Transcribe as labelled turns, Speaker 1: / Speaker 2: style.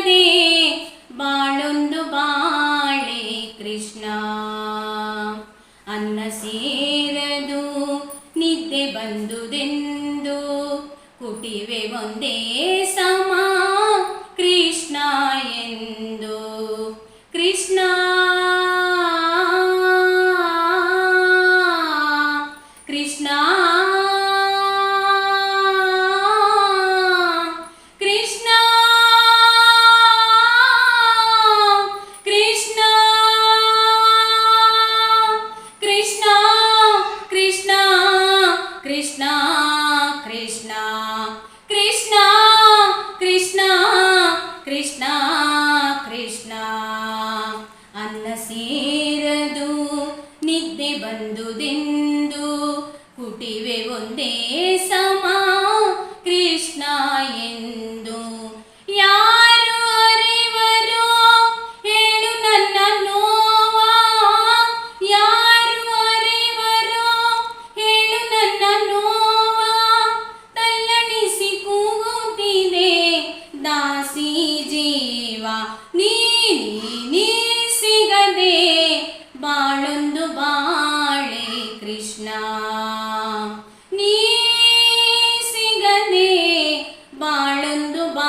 Speaker 1: ಸಿಗದೆ ಬಾಳೊಂದು ಬಾಳೆ ಕೃಷ್ಣ ಅನ್ನ ಸೇರದು ನಿದ್ದೆ ಬಂದುದೆಂದು ಕುಟಿವೆ ಒಂದೇ ಸಮ ಕೃಷ್ಣ ಎಂದು ಕೃಷ್ಣ ಕೃಷ್ಣ ನಿದ್ದೆ ಬಂದುದೆಂದು ಹುಟ್ಟಿವೆ ಒಂದೇ ಸಮ ಕೃಷ್ಣ ಎಂದು. ಯಾರು ಅರಿವರು ಹೇಳು ನನ್ನ ನೋವ. ಯಾರು ಅರಿವರು ಹೇಳು ನನ್ನ ನೋವ. ತಲ್ಲಣಿಸಿ ಕೂಗುತ್ತಿದೆ ದಾಸಿ ಜೀವ ನೀ బంధుబా